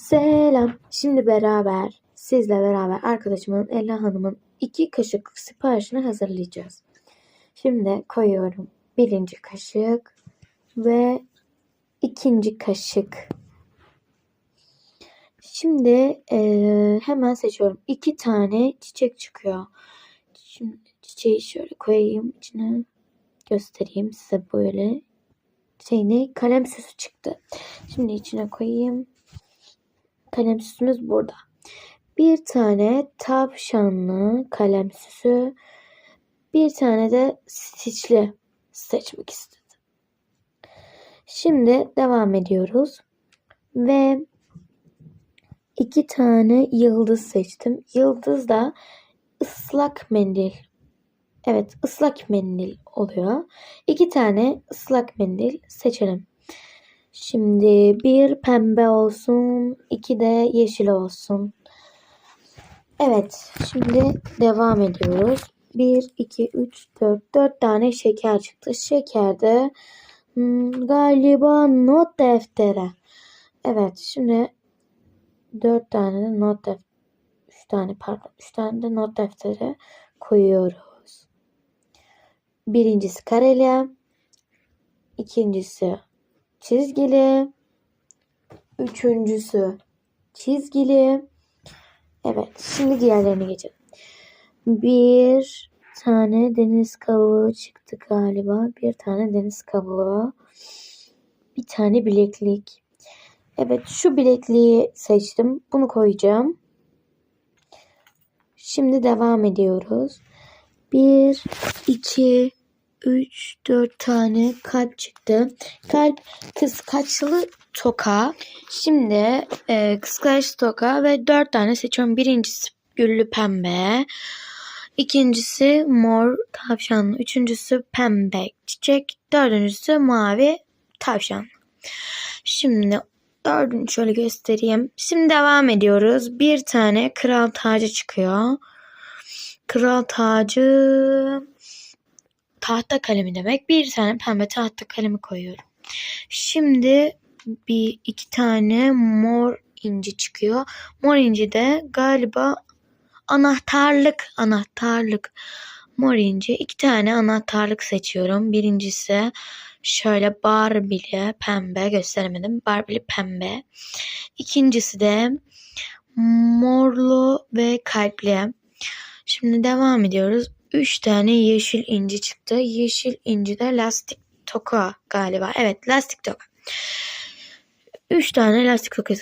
Selam. Şimdi beraber sizle beraber arkadaşımın Ela Hanım'ın iki kaşıklık siparişini hazırlayacağız. Şimdi koyuyorum birinci kaşık ve ikinci kaşık. Şimdi eee, hemen seçiyorum. İki tane çiçek çıkıyor. Şimdi çiçeği şöyle koyayım içine göstereyim size böyle. Şey ne? Kalem süsü çıktı. Şimdi içine koyayım. Kalem süsümüz burada. Bir tane tavşanlı kalem süsü. Bir tane de stitchli seçmek istedim. Şimdi devam ediyoruz. Ve iki tane yıldız seçtim. Yıldız da ıslak mendil. Evet ıslak mendil oluyor. İki tane ıslak mendil seçelim. Şimdi bir pembe olsun, iki de yeşil olsun. Evet, şimdi devam ediyoruz. 1, 2, 3, 4, 4 tane şeker çıktı. Şekerde hmm, galiba not defteri. Evet, şimdi 4 tane de not defteri. 3 tane pardon, 3 tane de not defteri koyuyoruz. Birincisi kareli, ikincisi çizgili. Üçüncüsü çizgili. Evet, şimdi diğerlerine geçelim. Bir tane deniz kabuğu çıktı galiba. Bir tane deniz kabuğu. Bir tane bileklik. Evet, şu bilekliği seçtim. Bunu koyacağım. Şimdi devam ediyoruz. Bir, iki, 3, 4 tane kalp çıktı. Kalp kıskaçlı toka. Şimdi e, kıskaçlı toka ve 4 tane seçiyorum. Birincisi güllü pembe. İkincisi mor tavşanlı. Üçüncüsü pembe çiçek. Dördüncüsü mavi tavşan. Şimdi dördüncü şöyle göstereyim. Şimdi devam ediyoruz. Bir tane kral tacı çıkıyor. Kral tacı tahta kalemi demek. Bir tane pembe tahta kalemi koyuyorum. Şimdi bir iki tane mor inci çıkıyor. Mor inci de galiba anahtarlık anahtarlık mor inci. iki tane anahtarlık seçiyorum. Birincisi şöyle Barbie'li pembe gösteremedim. Barbie'li pembe. İkincisi de morlu ve kalpli. Şimdi devam ediyoruz. 3 tane yeşil inci çıktı. Yeşil inci de lastik toka galiba. Evet lastik toka. 3 tane lastik toka.